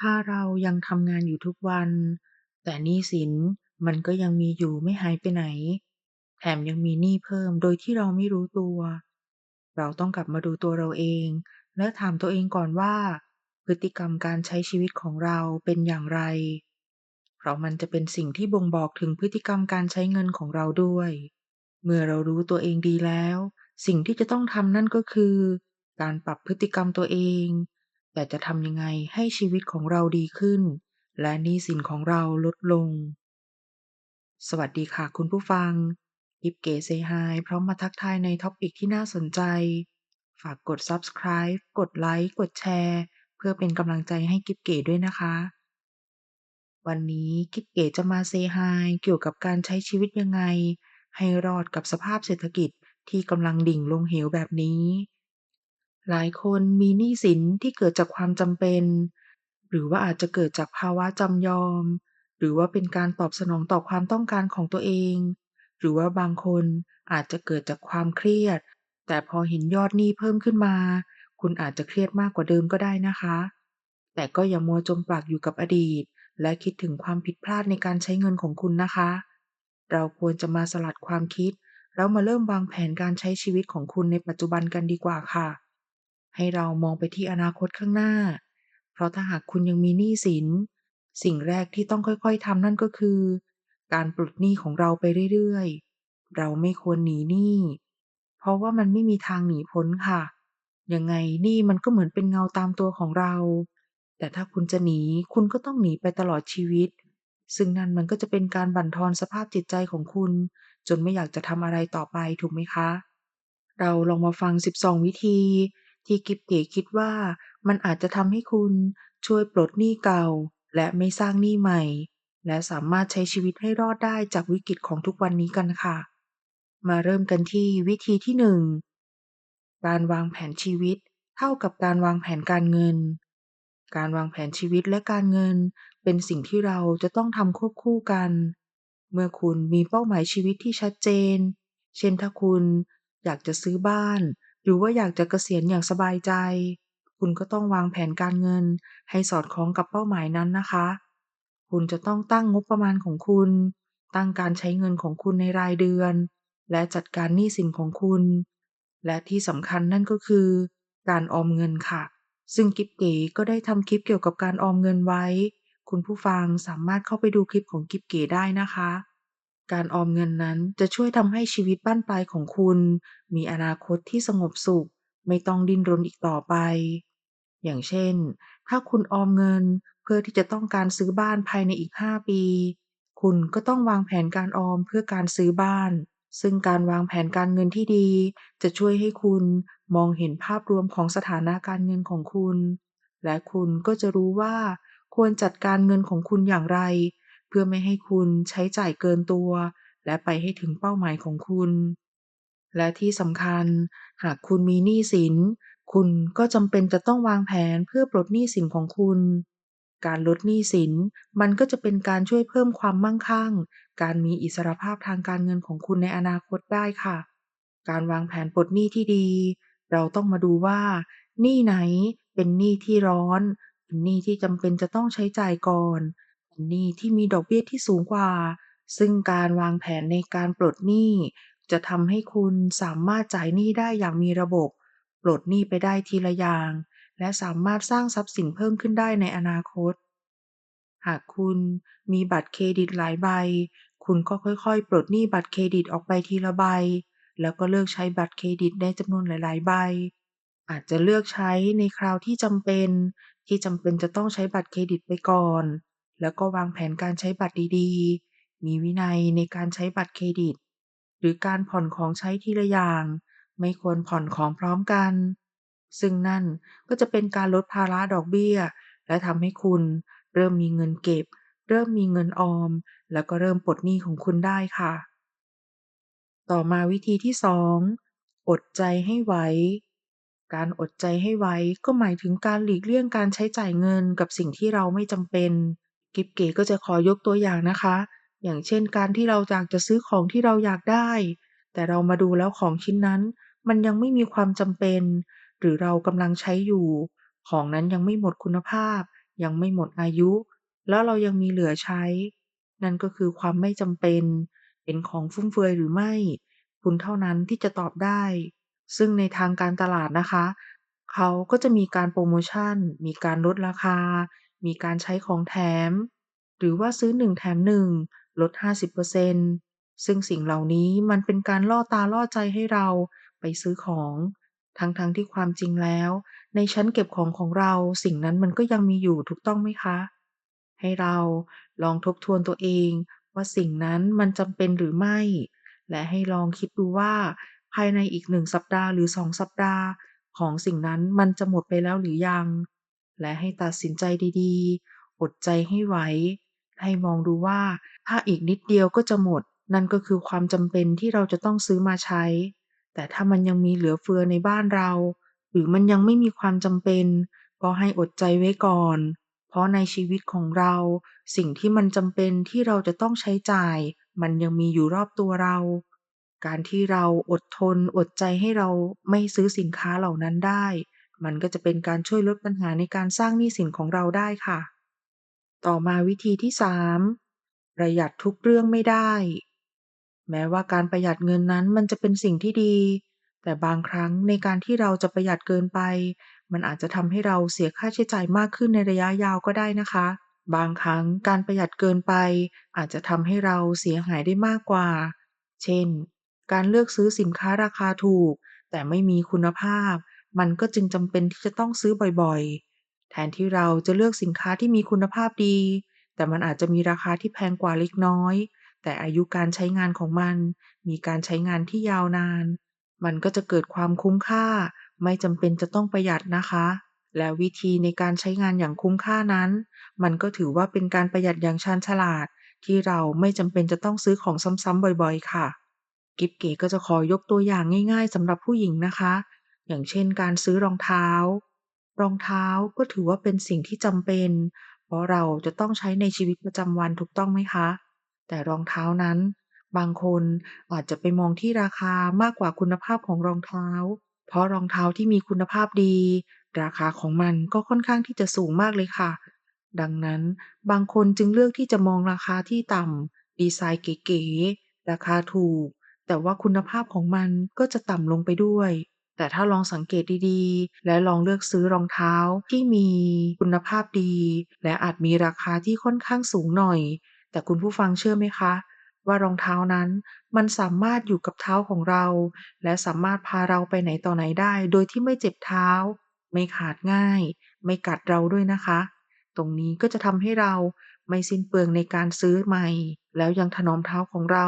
ถ้าเรายังทำงานอยู่ทุกวัน แต่หนี้สินมันก็ยังมีอยู่ไม่หายไปไหน แถมยังมีหนี้เพิ่มโดยที่เราไม่รู้ตัว เราต้องกลับมาดูตัวเราเอง และถามตัวเองก่อนว่า พฤติกรรมการใช้ชีวิตของเราเป็นอย่างไร เพราะมันจะเป็นสิ่งที่บ่งบอกถึงพฤติกรรมการใช้เงินของเราด้วย เมื่อเรารู้ตัวเองดีแล้ว สิ่งที่จะต้องทำนั่นก็คือ การปรับพฤติกรรมตัวเอง แต่จะทำยังไงให้ชีวิตของเราดีขึ้น และหนี้สินของเราลดลง สวัสดีค่ะคุณผู้ฟังยิปเก๋เซฮายพร้อมมาทักทายในท็อปิกที่น่าสนใจ ฝากกด Subscribe กดไลค์กดแชร์ เพื่อเป็นกำลังใจให้กิบเก๋ด้วยนะคะ วันนี้กิบเก๋จะมาเซฮายเกี่ยวกับการใช้ชีวิตยังไง ให้รอดกับสภาพเศรษฐกิจที่กำลังดิ่งลงเหวแบบนี้ หลายคนมีหนี้สินที่เกิดจากความจำเป็น หรือว่าอาจจะเกิดจากภาวะจำยอม หรือว่าเป็นการตอบสนองต่อความต้องการของตัวเอง หรือว่าบางคนอาจจะเกิดจากความเครียด แต่พอเห็นยอดหนี้เพิ่มขึ้นมา คุณอาจจะเครียดมากกว่าเดิมก็ได้นะคะ แต่ก็อย่ามัวจมปลักอยู่กับอดีต และคิดถึงความผิดพลาดในการใช้เงินของคุณนะคะ เราควรจะมาสลัดความคิด แล้วมาเริ่มวางแผนการใช้ชีวิตของคุณในปัจจุบันกันดีกว่าค่ะ ให้เรามองไปที่อนาคตข้างหน้า เพราะถ้าหากคุณยังมีหนี้สิน สิ่งแรกที่ต้องค่อยๆทำนั่นก็คือ การปลดหนี้ของเราไปเรื่อยๆ เราไม่ควรหนีหนี้ เพราะว่ามันไม่มีทางหนีพ้นค่ะ ยังไงหนี้มันก็เหมือนเป็นเงาตามตัวของเรา แต่ถ้าคุณจะหนีคุณก็ต้องหนีไปตลอดชีวิต ซึ่งนั่นมันก็จะเป็นการบั่นทอนสภาพจิตใจของคุณ จนไม่อยากจะทำอะไรต่อไปถูกไหมคะ เราลองมาฟัง 12 วิธี ที่กิบเก๋คิดว่ามันอาจจะทำให้คุณช่วยปลดหนี้เก่า และไม่สร้างหนี้ใหม่ และสามารถใช้ชีวิตให้รอดได้จากวิกฤตของทุกวันนี้กันค่ะ มาเริ่มกันที่วิธีที่ 1 การวางแผนชีวิต เท่ากับการวางแผนการเงิน การวางแผนชีวิตและการเงิน เป็นสิ่งที่เราจะต้องทำควบคู่กัน เมื่อคุณมีเป้าหมายชีวิตที่ชัดเจน เช่นถ้าคุณอยากจะซื้อบ้าน หรือว่าอยากจะเกษียณอย่างสบายใจ คุณก็ต้องวางแผนการเงิน ให้สอดคล้องกับเป้าหมายนั้นนะคะ คุณจะต้องตั้งงบประมาณของคุณ ตั้งการใช้เงินของคุณในรายเดือน และจัดการหนี้สินของคุณ และที่สำคัญนั่นก็คือ การออมเงินค่ะ ซึ่งกิบเก๋ก็ได้ทำคลิปเกี่ยวกับการออมเงินไว้ คุณผู้ฟังสามารถเข้าไปดูคลิปของกิบเก๋ได้นะคะ การออมเงินนั้นจะช่วยทำให้ชีวิตบั้นปลายของคุณ มีอนาคตที่สงบสุข ไม่ต้องดิ้นรนอีกต่อไป อย่างเช่น ถ้าคุณออมเงินเพื่อที่จะต้องการซื้อบ้านภายในอีก 5 ปี คุณก็ต้องวางแผนการออมเพื่อการซื้อบ้าน ซึ่งการวางแผนการเงินที่ดี จะช่วยให้คุณมองเห็นภาพรวมของสถานะการเงินของคุณ และคุณก็จะรู้ว่าควรจัดการเงินของคุณอย่างไร เพื่อไม่ให้คุณใช้จ่ายเกินตัว และไปให้ถึงเป้าหมายของคุณ และที่สำคัญ หากคุณมีหนี้สิน คุณก็จำเป็นจะต้องวางแผนเพื่อปลดหนี้สินของคุณ การลดหนี้สินมันก็จะเป็นการช่วยเพิ่มความมั่งคั่ง การมีอิสรภาพทางการเงินของคุณในอนาคตได้ค่ะ การวางแผนปลดหนี้ที่ดี เราต้องมาดูว่าหนี้ไหนเป็นหนี้ที่ร้อนเป็นหนี้ที่จำเป็นจะต้องใช้จ่ายก่อนเป็น หนี้ที่มีดอกเบี้ยที่สูงกว่า ซึ่งการวางแผนในการปลดหนี้ จะทำให้คุณสามารถจ่ายหนี้ได้อย่างมีระบบ ปลดหนี้ไปได้ทีละอย่าง และสามารถสร้างทรัพย์สินเพิ่มขึ้นได้ในอนาคต หากคุณมีบัตรเครดิตหลายใบ คุณก็ค่อยๆ ปลดหนี้บัตรเครดิตออกไปทีละใบ แล้วก็เลิกใช้บัตรเครดิตในจำนวนหลาย ๆ ใบ อาจจะเลือกใช้ในคราวที่จำเป็นที่จำเป็นจะต้องใช้บัตรเครดิตไปก่อน แล้วก็วางแผนการใช้บัตรดีๆ มีวินัยในการใช้บัตรเครดิต หรือการผ่อนของใช้ทีละอย่าง ไม่ควรผ่อนของพร้อมกัน ซึ่งนั่นก็จะเป็นการลดภาระดอกเบี้ย และทำให้คุณเริ่มมีเงินเก็บ เริ่มมีเงินออม แล้วก็เริ่มปลดหนี้ของคุณได้ค่ะ ต่อมาวิธีที่ 2 อดใจให้ไหวการอดใจให้ไหวก็หมายถึงการหลีกเลี่ยงการใช้จ่ายเงินกับสิ่งที่เราไม่จำเป็น กิบเก๋ก็จะขอยกตัวอย่างนะคะ อย่างเช่นการที่เราอยากจะซื้อของที่เราอยากได้ แต่เรามาดูแล้วของชิ้นนั้น มันยังไม่มีความจำเป็น หรือเรากำลังใช้อยู่ ของนั้นยังไม่หมดคุณภาพ ยังไม่หมดอายุ แล้วเรายังมีเหลือใช้ นั่นก็คือความไม่จำเป็น เป็นของฟุ่มเฟือยหรือไม่ คุณเท่านั้นที่จะตอบได้ ซึ่งในทางการตลาดนะคะ เขาก็จะมีการโพรโมชั่น มีการลดราคา มีการใช้ของแถม หรือว่าซื้อ1แถม1ลด 50%ซึ่งสิ่งเหล่านี้มันเป็นการล่อตาล่อใจให้เราไปซื้อของ ทั้งๆที่ความจริงแล้ว ในชั้นเก็บของของเราสิ่งนั้นมันก็ยังมีอยู่ถูกต้องไหมคะ?ให้เราลองทบทวนตัวเองว่าสิ่งนั้นมันจำเป็นหรือไม่ และให้ลองคิดดูว่าภายในอีก1สัปดาห์หรือ2สัปดาห์ ของสิ่งนั้นมันจะหมดไปแล้วหรือยัง และให้ตัดสินใจดีๆ อดใจให้ไหวให้มองดูว่าถ้าอีกนิดเดียวก็จะหมด นั่นก็คือความจำเป็นที่เราจะต้องซื้อมาใช้ แต่ถ้ามันยังมีเหลือเฟือในบ้านเรา หรือมันยังไม่มีความจำเป็น ก็ให้อดใจไว้ก่อน เพราะในชีวิตของเรา สิ่งที่มันจำเป็นที่เราจะต้องใช้จ่าย มันยังมีอยู่รอบตัวเราการที่เราอดทนอดใจให้เราไม่ซื้อสินค้าเหล่านั้นได้ มันก็จะเป็นการช่วยลดปัญหาในการสร้างหนี้สินของเราได้ค่ะ ต่อมาวิธีที่ 3 ประหยัดทุกเรื่องไม่ได้ แม้ว่าการประหยัดเงินนั้นมันจะเป็นสิ่งที่ดี แต่บางครั้งในการที่เราจะประหยัดเกินไป มันอาจจะทำให้เราเสียค่าใช้จ่ายมากขึ้นในระยะยาวก็ได้นะคะ บางครั้งการประหยัดเกินไป อาจจะทำให้เราเสียหายได้มากกว่า เช่น การเลือกซื้อสินค้าราคาถูก แต่ไม่มีคุณภาพ มันก็จึงจำเป็นที่จะต้องซื้อบ่อยๆ แทนที่เราจะเลือกสินค้าที่มีคุณภาพดี แต่มันอาจจะมีราคาที่แพงกว่าเล็กน้อย แต่อายุการใช้งานของมัน มีการใช้งานที่ยาวนาน มันก็จะเกิดความคุ้มค่า ไม่จำเป็นจะต้องประหยัดนะคะ และวิธีในการใช้งานอย่างคุ้มค่านั้น มันก็ถือว่าเป็นการประหยัดอย่างชาญฉลาด ที่เราไม่จำเป็นจะต้องซื้อของซ้ำๆบ่อยๆ ค่ะ กิ๊บเก๋ก็จะขอยกตัวอย่างง่าย ๆสำหรับผู้หญิงนะคะ อย่างเช่น การซื้อรองเท้า รองเท้าก็ถือว่าเป็นสิ่งที่จำเป็น เพราะเราจะต้องใช้ในชีวิตประจำวันถูกต้องไหมคะ แต่รองเท้านั้น บางคนอาจจะไปมองที่ราคามากกว่าคุณภาพของรองเท้า เพราะรองเท้าที่มีคุณภาพดี ราคาของมันก็ค่อนข้างที่จะสูงมากเลยค่ะ ดังนั้นบางคนจึงเลือกที่จะมองราคาที่ต่ำดีไซน์เก๋ๆราคาถูก แต่ว่าคุณภาพของมันก็จะต่ำลงไปด้วย แต่ถ้าลองสังเกตดีๆ และลองเลือกซื้อรองเท้าที่มีคุณภาพดี และอาจมีราคาที่ค่อนข้างสูงหน่อย แต่คุณผู้ฟังเชื่อไหมคะ ว่ารองเท้านั้นมันสามารถอยู่กับเท้าของเรา และสามารถพาเราไปไหนต่อไหนได้ โดยที่ไม่เจ็บเท้า ไม่ขาดง่าย ไม่กัดเราด้วยนะคะ ตรงนี้ก็จะทำให้เรา ไม่สิ้นเปลืองในการซื้อใหม่ แล้วยังถนอมเท้าของเรา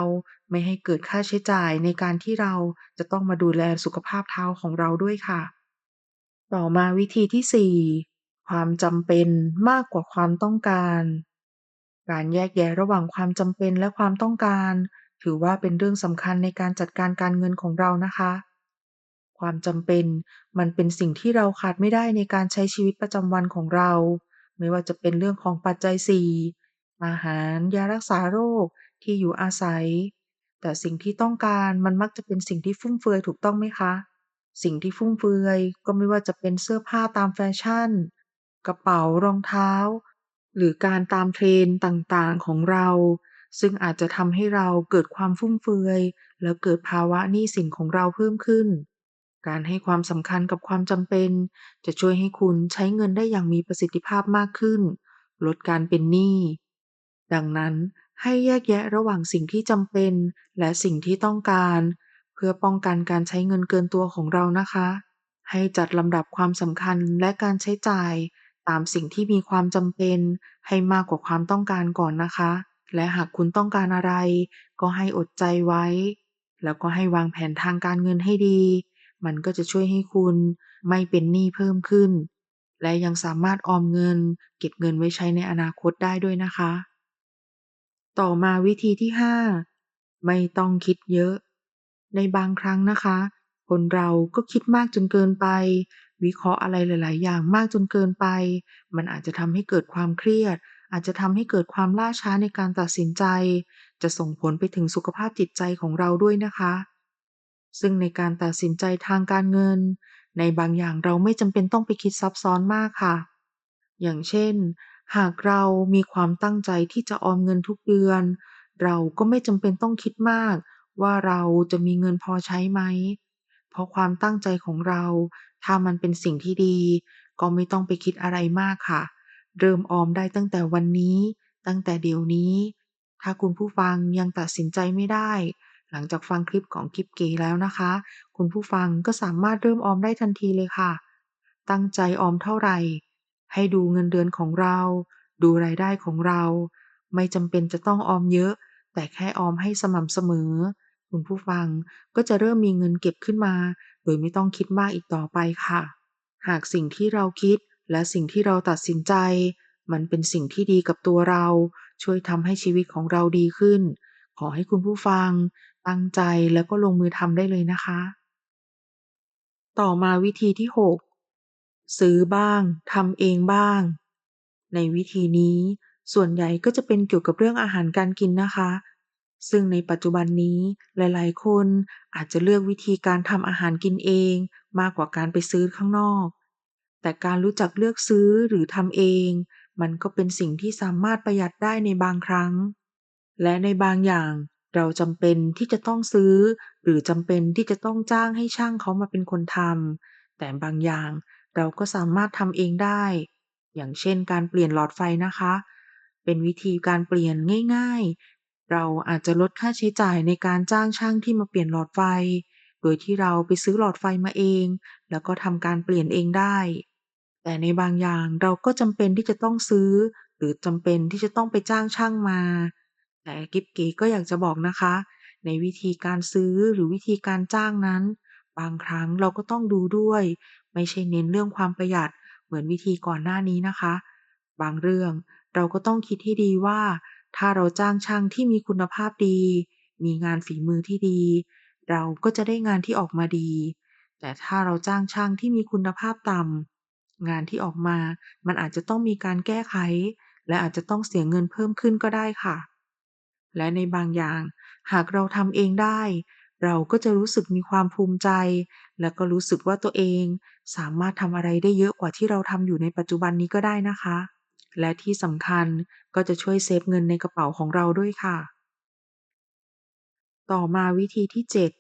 ไม่ให้เกิดค่าใช้จ่ายในการที่เราจะต้องมาดูแลสุขภาพเท้าของเราด้วยค่ะ ต่อมาวิธีที่ 4 ความจำเป็นมากกว่าความต้องการ การแยกแยะระหว่างความจำเป็นและความต้องการ ถือว่าเป็นเรื่องสำคัญในการจัดการการเงินของเรานะคะความจำเป็นมันเป็นสิ่งที่เราขาดไม่ได้ในการใช้ชีวิตประจำวันของเรา ไม่ว่าจะเป็นเรื่องของปัจจัย 4 อาหาร ยารักษาโรค ที่อยู่อาศัย แต่สิ่งที่ต้องการมันมักจะเป็นสิ่งที่ฟุ่มเฟือยถูกต้องไหมคะ สิ่งที่ฟุ่มเฟือยก็ไม่ว่าจะเป็นเสื้อผ้าตามแฟชั่น กระเป๋ารองเท้า หรือการตาม trend ต่างๆของเรา ซึ่งอาจจะทำให้เราเกิดความฟุ่มเฟือย แล้วเกิดภาวะหนี้สินของเราเพิ่มขึ้น การให้ความสำคัญกับความจำเป็น จะช่วยให้คุณใช้เงินได้อย่างมีประสิทธิภาพมากขึ้น ลดการเป็นหนี้ ดังนั้นให้แยกแยะระหว่างสิ่งที่จำเป็น และสิ่งที่ต้องการ เพื่อป้องกันการใช้เงินเกินตัวของเรานะคะ ให้จัดลำดับความสำคัญและการใช้จ่าย ตามสิ่งที่มีความจำเป็น ให้มากกว่าความต้องการก่อนนะคะ และหากคุณต้องการอะไร ก็ให้อดใจไว้ แล้วก็ให้วางแผนทางการเงินให้ดี มันก็จะช่วยให้คุณไม่เป็นหนี้เพิ่มขึ้น และยังสามารถออมเงิน เก็บเงินไว้ใช้ในอนาคตได้ด้วยนะคะ ต่อมาวิธีที่ 5 ไม่ต้องคิดเยอะ ในบางครั้งนะคะ คนเราก็คิดมากจนเกินไป วิเคราะห์อะไรหลาย ๆ อย่างมากจนเกินไป มันอาจจะทำให้เกิดความเครียด อาจจะทำให้เกิดความล่าช้าในการตัดสินใจ จะส่งผลไปถึงสุขภาพจิตใจของเราด้วยนะคะ ซึ่งในการตัดสินใจทางการเงิน ในบางอย่างเราไม่จำเป็นต้องไปคิดซับซ้อนมากค่ะ อย่างเช่น หากเรามีความตั้งใจที่จะออมเงินทุกเดือน เราก็ไม่จำเป็นต้องคิดมาก ว่าเราจะมีเงินพอใช้ไหม เพราะความตั้งใจของเรา ถ้ามันเป็นสิ่งที่ดี ก็ไม่ต้องไปคิดอะไรมากค่ะ เริ่มออมได้ตั้งแต่วันนี้ ตั้งแต่เดี๋ยวนี้ ถ้าคุณผู้ฟังยังตัดสินใจไม่ได้ หลังจากฟังคลิปของกิ๊บเก๋แล้วนะคะ คุณผู้ฟังก็สามารถเริ่มออมได้ทันทีเลยค่ะ ตั้งใจออมเท่าไหร่ ให้ดูเงินเดือนของเรา ดูรายได้ของเรา ไม่จำเป็นจะต้องออมเยอะ แต่แค่ออมให้สม่ำเสมอ คุณผู้ฟังก็จะเริ่มมีเงินเก็บขึ้นมา โดยไม่ต้องคิดมากอีกต่อไปค่ะ หากสิ่งที่เราคิดและสิ่งที่เราตัดสินใจ มันเป็นสิ่งที่ดีกับตัวเรา ช่วยทำให้ชีวิตของเราดีขึ้น ขอให้คุณผู้ฟัง ตั้งใจแล้วก็ลงมือทำได้เลยนะคะ ต่อมาวิธีที่ 6 ซื้อบ้างทำเองบ้าง ในวิธีนี้ส่วนใหญ่ก็จะเป็นเกี่ยวกับเรื่องอาหารการกินนะคะ ซึ่งในปัจจุบันนี้หลาย ๆ คนอาจจะเลือกวิธีการทำอาหารกินเองมากกว่าการไปซื้อข้างนอก แต่การรู้จักเลือกซื้อหรือทำเอง มันก็เป็นสิ่งที่สามารถประหยัดได้ในบางครั้ง และในบางอย่าง เราจำเป็นที่จะต้องซื้อ หรือจำเป็นที่จะต้องจ้างให้ช่างเขามาเป็นคนทำ แต่บางอย่างเราก็สามารถทำเองได้ อย่างเช่น การเปลี่ยนหลอดไฟนะคะ เป็นวิธีการเปลี่ยนง่าย ๆ เราอาจจะลดค่าใช้จ่ายในการจ้างช่างที่มาเปลี่ยนหลอดไฟ โดยที่เราไปซื้อหลอดไฟมาเอง แล้วก็ทำการเปลี่ยนเองได้ แต่ในบางอย่างเราก็จำเป็นที่จะต้องซื้อ หรือจำเป็นที่จะต้องไปจ้างช่างมา แต่กิ๊บเก๋ก็อยากจะบอกนะคะ ในวิธีการซื้อหรือวิธีการจ้างนั้น บางครั้งเราก็ต้องดูด้วย ไม่ใช่เน้นเรื่องความประหยัดเหมือนวิธีก่อนหน้านี้นะคะ บางเรื่องเราก็ต้องคิดให้ดีว่า ถ้าเราจ้างช่างที่มีคุณภาพดี มีงานฝีมือที่ดี เราก็จะได้งานที่ออกมาดี แต่ถ้าเราจ้างช่างที่มีคุณภาพต่ำงานที่ออกมา มันอาจจะต้องมีการแก้ไข และอาจจะต้องเสียเงินเพิ่มขึ้นก็ได้ค่ะ และในบางอย่าง หากเราทำเองได้ เราก็จะรู้สึกมีความภูมิใจ และก็รู้สึกว่าตัวเองสามารถทำอะไรได้เยอะกว่าที่เราทำอยู่ในปัจจุบันนี้ก็ได้นะคะ และที่สำคัญก็จะช่วยเซฟเงินในกระเป๋าของเราด้วยค่ะ ต่อมาวิธีที่ 7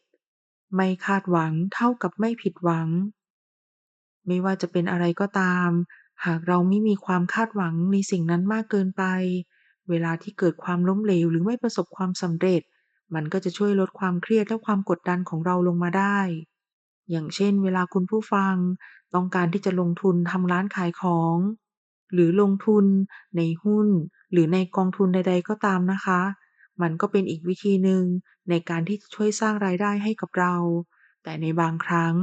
ไม่คาดหวังเท่ากับไม่ผิดหวัง ไม่ว่าจะเป็นอะไรก็ตาม หากเราไม่มีความคาดหวังในสิ่งนั้นมากเกินไป เวลาที่เกิดความล้มเหลวหรือไม่ประสบความสำเร็จ มันก็จะช่วยลดความเครียดและความกดดันของเราลงมาได้ อย่างเช่น เวลาคุณผู้ฟัง ต้องการที่จะลงทุนทำร้านขายของ หรือลงทุนในหุ้น หรือในกองทุนใด ๆ ก็ตามนะคะ มันก็เป็นอีกวิธีหนึ่งในการที่จะช่วยสร้างรายได้ให้กับเรา แต่ในบางครั้ง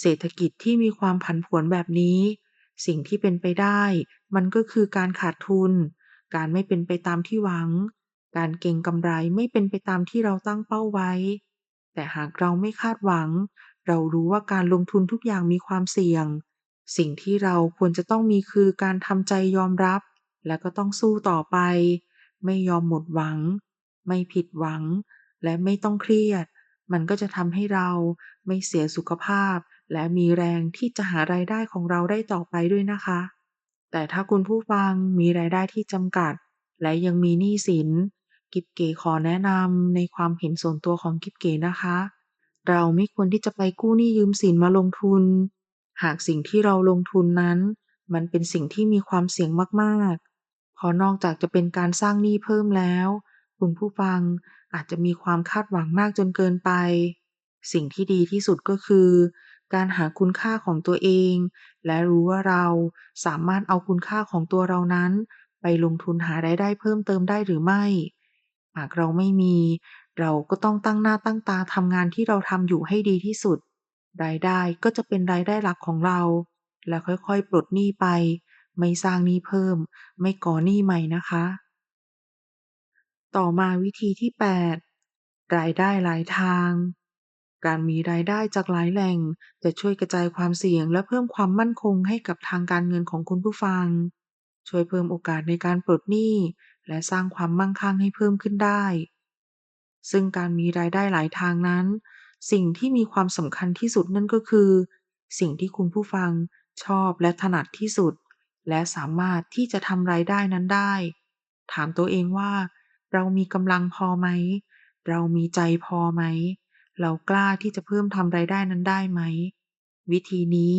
เศรษฐกิจที่มีความผันผวนแบบนี้ สิ่งที่เป็นไปได้ มันก็คือการขาดทุน การไม่เป็นไปตามที่หวัง การเก็งกำไรไม่เป็นไปตามที่เราตั้งเป้าไว้ แต่หากเราไม่คาดหวัง เรารู้ว่าการลงทุนทุกอย่างมีความเสี่ยง สิ่งที่เราควรจะต้องมีคือการทำใจยอมรับ และก็ต้องสู้ต่อไป ไม่ยอมหมดหวัง ไม่ผิดหวัง และไม่ต้องเครียด มันก็จะทำให้เราไม่เสียสุขภาพ และมีแรงที่จะหารายได้ของเราได้ต่อไปด้วยนะคะ แต่ถ้าคุณผู้ฟังมีรายได้ที่จำกัด และยังมีหนี้สิน กิ๊บเก๋ขอแนะนำในความเห็นส่วนตัวของกิ๊บเก๋นะคะ เราไม่ควรที่จะไปกู้หนี้ยืมสินมาลงทุน หากสิ่งที่เราลงทุนนั้น มันเป็นสิ่งที่มีความเสี่ยงมากๆพราะนอกจากจะเป็นการสร้างหนี้เพิ่มแล้ว คุณผู้ฟังอาจจะมีความคาดหวังมากจนเกินไป สิ่งที่ดีที่สุดก็คือ การหาคุณค่าของตัวเอง และรู้ว่าเราสามารถเอาคุณค่าของตัวเรานั้น ไปลงทุนหารายได้เพิ่มเติมได้หรือไม่ หากเราไม่มี เราก็ต้องตั้งหน้าตั้งตาทำงานที่เราทำอยู่ให้ดีที่สุด รายได้ก็จะเป็นรายได้หลักของเรา และค่อยๆ ปลดหนี้ไป ไม่สร้างหนี้เพิ่ม ไม่ก่อหนี้ใหม่นะคะ ต่อมาวิธีที่ 8 รายได้หลายทาง การมีรายได้จากหลายแหล่ง จะช่วยกระจายความเสี่ยงและเพิ่มความมั่นคงให้กับทางการเงินของคุณผู้ฟัง ช่วยเพิ่มโอกาสในการปลดหนี้ และสร้างความมั่งคั่งให้เพิ่มขึ้นได้ ซึ่งการมีรายได้หลายทางนั้น สิ่งที่มีความสำคัญที่สุดนั่นก็คือ สิ่งที่คุณผู้ฟังชอบและถนัดที่สุด และสามารถที่จะทำรายได้นั้นได้ ถามตัวเองว่า เรามีกำลังพอไหม เรามีใจพอไหม เรากล้าที่จะเพิ่มทำรายได้นั้นได้ไหม วิธีนี้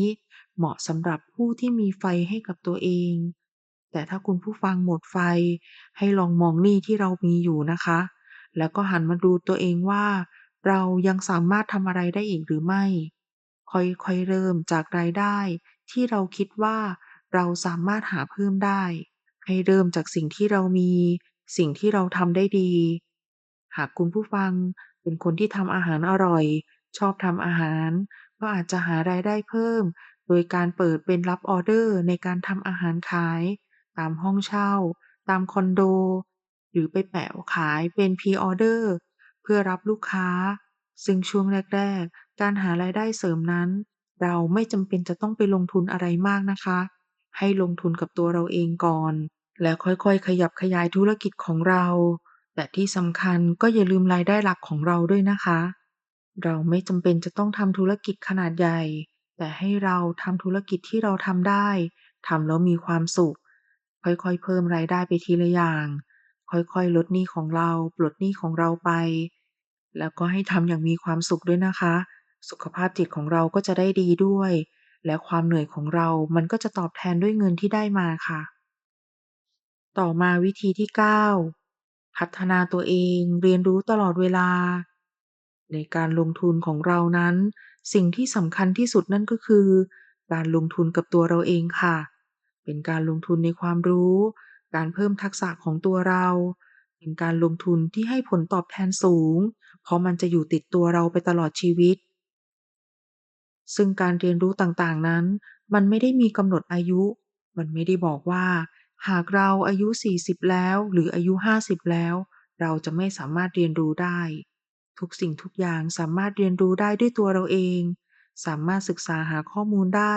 เหมาะสำหรับผู้ที่มีไฟให้กับตัวเอง แต่ถ้าคุณผู้ฟังหมดไฟให้ลองมองหนี้ที่เรามีอยู่นะคะ แล้วก็หันมาดูตัวเองว่า เรายังสามารถทำอะไรได้อีกหรือไม่ ค่อยๆเริ่มจากรายได้ที่เราคิดว่าเราสามารถหาเพิ่มได้ ให้เริ่มจากสิ่งที่เรามี สิ่งที่เราทำได้ดี หากคุณผู้ฟัง เป็นคนที่ทำอาหารอร่อย ชอบทำอาหาร ก็อาจจะหารายได้เพิ่ม โดยการเปิดเป็นรับออเดอร์ในการทำอาหารขาย ตามห้องเช่า ตามคอนโด หรือไปแปะขายเป็น Pre-order เพื่อรับลูกค้า ซึ่งช่วงแรก ๆ การหารายได้เสริมนั้น เราไม่จำเป็นจะต้องไปลงทุนอะไรมากนะคะ ให้ลงทุนกับตัวเราเองก่อน แล้วค่อยๆ ขยับขยายธุรกิจของเรา แต่ที่สำคัญก็อย่าลืมรายได้หลักของเราด้วยนะคะ เราไม่จำเป็นจะต้องทำธุรกิจขนาดใหญ่ แต่ให้เราทำธุรกิจที่เราทำได้ทำแล้วมีความสุข ค่อยๆ เพิ่มรายได้ไปทีละอย่าง ค่อยๆ ลดหนี้ของเรา ปลดหนี้ของเราไป แล้วก็ให้ทำอย่างมีความสุขด้วยนะคะ สุขภาพจิตของเราก็จะได้ดีด้วย และความเหนื่อยของเรา มันก็จะตอบแทนด้วยเงินที่ได้มาค่ะ ต่อมาวิธีที่ 9 พัฒนาตัวเองเรียนรู้ตลอดเวลา ในการลงทุนของเรานั้น สิ่งที่สำคัญที่สุดนั่นก็คือ การลงทุนกับตัวเราเองค่ะ เป็นการลงทุนในความรู้ การเพิ่มทักษะของตัวเรา เป็นการลงทุนที่ให้ผลตอบแทนสูง เพราะมันจะอยู่ติดตัวเราไปตลอดชีวิต ซึ่งการเรียนรู้ต่างๆนั้น มันไม่ได้มีกำหนดอายุ มันไม่ได้บอกว่า หากเราอายุ 40 แล้วหรืออายุ 50 แล้ว เราจะไม่สามารถเรียนรู้ได้ ทุกสิ่งทุกอย่างสามารถเรียนรู้ได้ด้วยตัวเราเอง สามารถศึกษาหาข้อมูลได้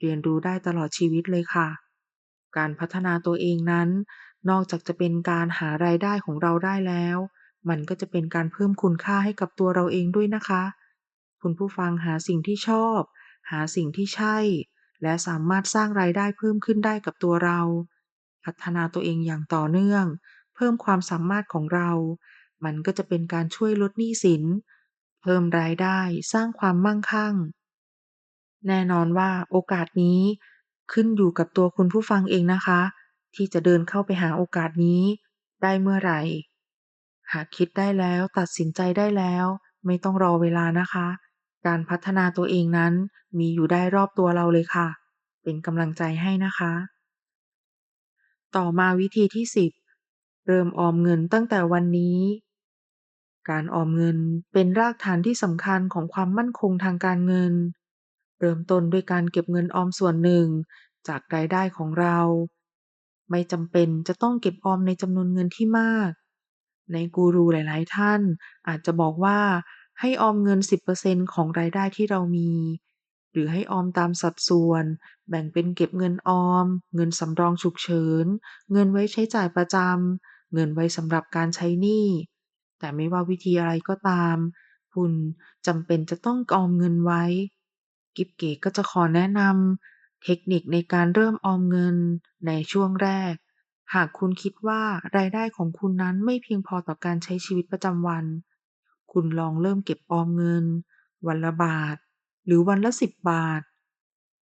เรียนรู้ได้ตลอดชีวิตเลยค่ะ การพัฒนาตัวเองนั้น นอกจากจะเป็นการหารายได้ของเราได้แล้ว มันก็จะเป็นการเพิ่มคุณค่าให้กับตัวเราเองด้วยนะคะ คุณผู้ฟังหาสิ่งที่ชอบ หาสิ่งที่ใช่ และสามารถสร้างรายได้เพิ่มขึ้นได้กับตัวเรา พัฒนาตัวเองอย่างต่อเนื่อง เพิ่มความสามารถของเรา มันก็จะเป็นการช่วยลดหนี้สิน เพิ่มรายได้สร้างความมั่งคั่ง แน่นอนว่าโอกาสนี้ขึ้นอยู่กับตัวคุณผู้ฟังเองนะคะ ที่จะเดินเข้าไปหาโอกาสนี้ ได้เมื่อไหร่ หากคิดได้แล้วตัดสินใจได้แล้ว ไม่ต้องรอเวลานะคะ การพัฒนาตัวเองนั้นมีอยู่ได้รอบตัวเราเลยค่ะ เป็นกำลังใจให้นะคะ ต่อมาวิธีที่ 10 เริ่มออมเงินตั้งแต่วันนี้ การออมเงินเป็นรากฐานที่สำคัญของความมั่นคงทางการเงิน เริ่มต้นด้วยการเก็บเงินออมส่วนหนึ่งจากรายได้ของเรา ไม่จำเป็นจะต้องเก็บออมในจำนวนเงินที่มาก ในกูรูหลาย ๆ ท่านอาจจะบอกว่าให้ออมเงิน 10%ของรายได้ที่เรามี หรือให้ออมตามสัดส่วน แบ่งเป็นเก็บเงินออม เงินสำรองฉุกเฉิน เงินไว้ใช้จ่ายประจำ เงินไว้สำหรับการใช้หนี้ แต่ไม่ว่าวิธีอะไรก็ตาม คุณจำเป็นจะต้องออมเงินไว้ กิ๊บเก๋ก็จะขอแนะนำเทคนิคในการเริ่มออมเงินในช่วงแรก หากคุณคิดว่ารายได้ของคุณนั้นไม่เพียงพอต่อการใช้ชีวิตประจำวัน คุณลองเริ่มเก็บออมเงิน วันละบาท หรือวันละ 10 บาท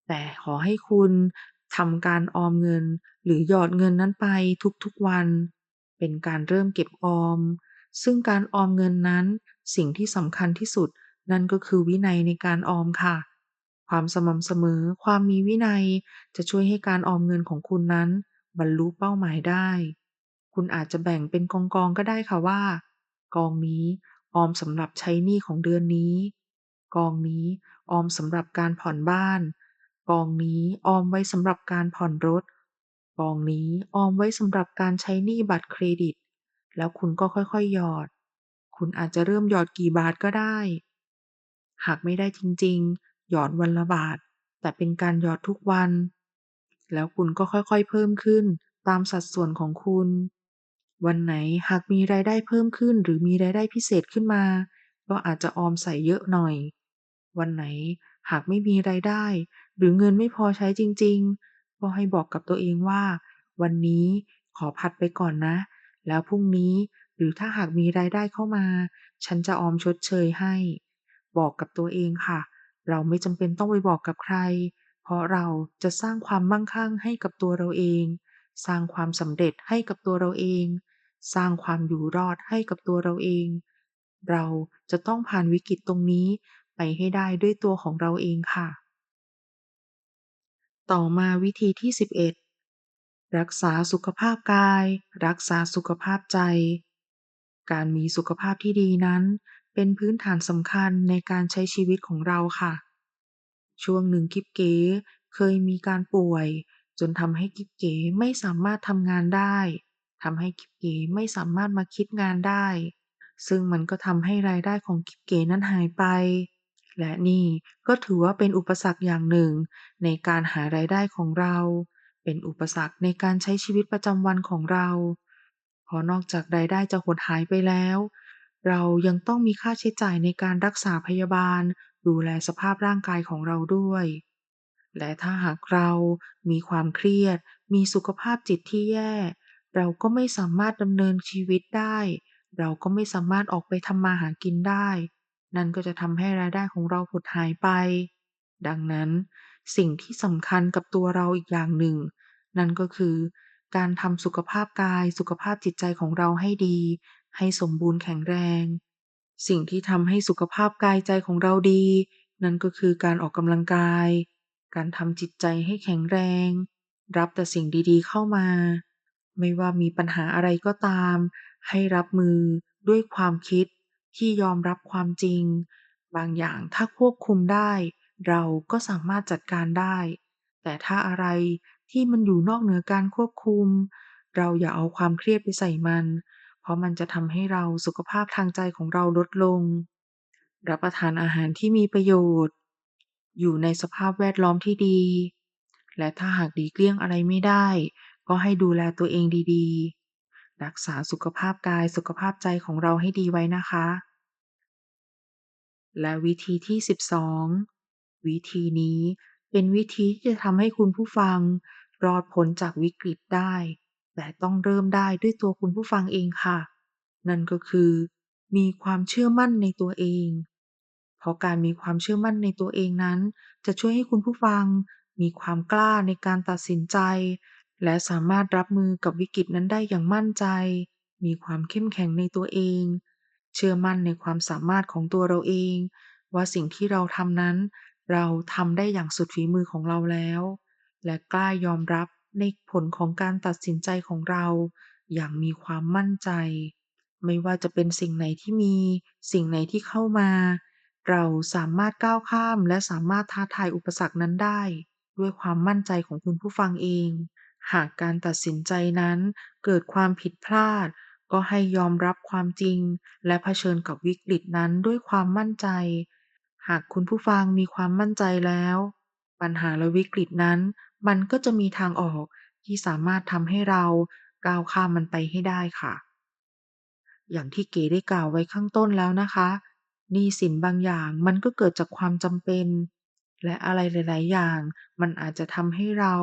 แต่ขอให้คุณทำการออมเงินหรือหยอดเงินนั้นไปทุกๆวัน เป็นการเริ่มเก็บออม ซึ่งการออมเงินนั้นสิ่งที่สำคัญที่สุดนั่นก็คือวินัยในการออมค่ะ ความสม่ำเสมอ ความมีวินัยจะช่วยให้การออมเงินของคุณนั้น บรรลุเป้าหมายได้ คุณอาจจะแบ่งเป็นกองๆก็ได้ค่ะว่า กองนี้ออมสำหรับใช้หนี้ของเดือนนี้ กองนี้ ออมสำหรับการผ่อนบ้าน กองนี้ออมไว้สำหรับการผ่อนรถ กองนี้ออมไว้สำหรับการใช้หนี้บัตรเครดิต แล้วคุณก็ค่อยๆหยอด คุณอาจจะเริ่มหยอดกี่บาทก็ได้ หากไม่ได้จริงๆ หยอดวันละบาท แต่เป็นการหยอดทุกวัน แล้วคุณก็ค่อยๆเพิ่มขึ้นตามสัดส่วนของคุณ วันไหนหากมีรายได้เพิ่มขึ้นหรือมีรายได้พิเศษขึ้นมา ก็อาจจะออมใส่เยอะหน่อย วันไหนหากไม่มีรายได้ หรือเงินไม่พอใช้จริงๆก็ก็ให้บอกกับตัวเองว่า วันนี้ขอผัดไปก่อนนะ แล้วพรุ่งนี้หรือถ้าหากมีรายได้เข้ามา ฉันจะออมชดเชยให้ บอกกับตัวเองค่ะ เราไม่จำเป็นต้องไปบอกกับใคร เพราะเราจะสร้างความมั่งคั่งให้กับตัวเราเอง สร้างความสำเร็จให้กับตัวเราเอง สร้างความอยู่รอดให้กับตัวเราเอง เราจะต้องผ่านวิกฤตตรงนี้ ไปให้ได้ด้วยตัวของเราเองค่ะ ต่อมาวิธีที่ 11 รักษาสุขภาพกาย รักษาสุขภาพใจ การมีสุขภาพที่ดีนั้น เป็นพื้นฐานสำคัญในการใช้ชีวิตของเราค่ะ ช่วงหนึ่งกิ๊บเก๋เคยมีการป่วย จนทำให้กิ๊บเก๋ไม่สามารถทำงานได้ทำให้กิ๊บเก๋ไม่สามารถมาคิดงานได้ ซึ่งมันก็ทำให้รายได้ของกิ๊บเก๋นั้นหายไป และนี่ก็ถือว่าเป็นอุปสรรคอย่างหนึ่ง ในการหารายได้ของเรา เป็นอุปสรรคในการใช้ชีวิตประจำวันของเราเพราะนอกจากรายได้จะหดหายไปแล้ว เรายังต้องมีค่าใช้จ่ายในการรักษาพยาบาล ดูแลสภาพร่างกายของเราด้วย และถ้าหากเรามีความเครียด มีสุขภาพจิตที่แย่ เราก็ไม่สามารถดำเนินชีวิตได้ เราก็ไม่สามารถออกไปทำมาหากินได้ นั่นก็จะทำให้รายได้ของเราหดหายไป ดังนั้น สิ่งที่สำคัญกับตัวเราอีกอย่างหนึ่ง นั่นก็คือการทำสุขภาพกายสุขภาพจิตใจของเราให้ดี ให้สมบูรณ์แข็งแรง สิ่งที่ทำให้สุขภาพกายใจของเราดี นั่นก็คือการออกกำลังกาย การทำจิตใจให้แข็งแรง รับแต่สิ่งดีๆเข้ามา ไม่ว่ามีปัญหาอะไรก็ตาม ให้รับมือด้วยความคิด ที่ยอมรับความจริง บางอย่างถ้าควบคุมได้ เราก็สามารถจัดการได้ แต่ถ้าอะไรที่มันอยู่นอกเหนือการควบคุม เราอย่าเอาความเครียดไปใส่มัน เพราะมันจะทำให้เราสุขภาพทางใจของเราลดลง รับประทานอาหารที่มีประโยชน์ อยู่ในสภาพแวดล้อมที่ดี และถ้าหากหลีกลี่ยงอะไรไม่ได้ ก็ให้ดูแลตัวเองดีๆ รักษาสุขภาพกายสุขภาพใจของเราให้ดีไว้นะคะ และวิธีที่ 12 วิธีนี้เป็นวิธีที่จะทำให้คุณผู้ฟัง รอดพ้นจากวิกฤตได้ แต่ต้องเริ่มได้ด้วยตัวคุณผู้ฟังเองค่ะ นั่นก็คือ มีความเชื่อมั่นในตัวเอง เพราะการมีความเชื่อมั่นในตัวเองนั้น จะช่วยให้คุณผู้ฟังมีความกล้าในการตัดสินใจ และสามารถรับมือกับวิกฤตนั้นได้อย่างมั่นใจ มีความเข้มแข็งในตัวเอง เชื่อมั่นในความสามารถของตัวเราเอง ว่าสิ่งที่เราทำนั้น เราทำได้อย่างสุดฝีมือของเราแล้ว และกล้ายอมรับในผลของการตัดสินใจของเรา อย่างมีความมั่นใจ ไม่ว่าจะเป็นสิ่งไหนที่มี สิ่งไหนที่เข้ามา เราสามารถก้าวข้าม และสามารถท้าทายอุปสรรคนั้นได้ ด้วยความมั่นใจของคุณผู้ฟังเอง หากการตัดสินใจนั้นเกิดความผิดพลาด ก็ให้ยอมรับความจริง และเผชิญกับวิกฤตนั้นด้วยความมั่นใจ หากคุณผู้ฟังมีความมั่นใจแล้ว ปัญหาและวิกฤตนั้น มันก็จะมีทางออกที่สามารถทำให้เราก้าวข้ามมันไปให้ได้ค่ะ อย่างที่เก๋ได้กล่าวไว้ข้างต้นแล้วนะคะหนี้สินบางอย่างมันก็เกิดจากความจำเป็น และอะไรหลาย ๆ อย่าง มันอาจจะทำให้เรา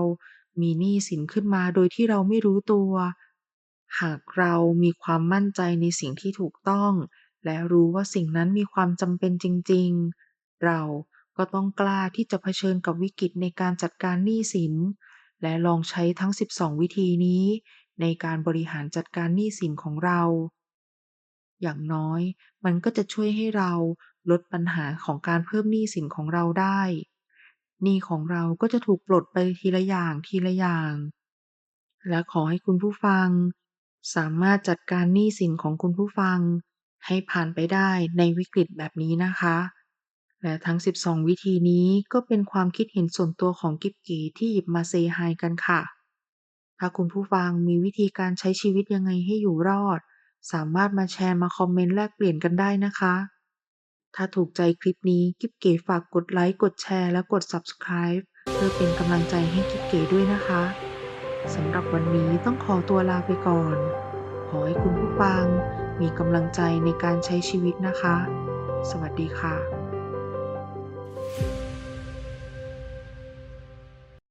มีหนี้สินขึ้นมาโดยที่เราไม่รู้ตัว หากเรามีความมั่นใจในสิ่งที่ถูกต้อง และรู้ว่าสิ่งนั้นมีความจำเป็นจริง ๆ เราก็ต้องกล้าที่จะเผชิญกับวิกฤตในการจัดการหนี้สิน และลองใช้ทั้ง 12 วิธีนี้ ในการบริหารจัดการหนี้สินของเรา อย่างน้อยมันก็จะช่วยให้เราลดปัญหาของการเพิ่มหนี้สินของเราได้ หนี้ของเราก็จะถูกปลดไปทีละอย่างทีละอย่าง และขอให้คุณผู้ฟัง สามารถจัดการหนี้สินของคุณผู้ฟัง ให้ผ่านไปได้ในวิกฤตแบบนี้นะคะ และทั้ง 12 วิธีนี้ก็เป็นความคิดเห็นส่วนตัวของกิ๊บก๋ที่หยิบมาเซย์ไฮกันค่ะ ถ้าคุณผู้ฟังมีวิธีการใช้ชีวิตยังไงให้อยู่รอด สามารถมาแชร์มาคอมเมนต์แลกเปลี่ยนกันได้นะคะ ถ้าถูกใจคลิปนี้กิ๊บเก๋ฝากกดไลค์ กดแชร์ และกด Subscribe เพื่อเป็นกำลังใจให้กิ๊บเก๋ด้วยนะคะสำหรับวันนี้ต้องขอตัวลาไปก่อน ขอให้คุณผู้ฟังมีกำลังใจในการใช้ชีวิตนะคะ สวัสดีค่ะ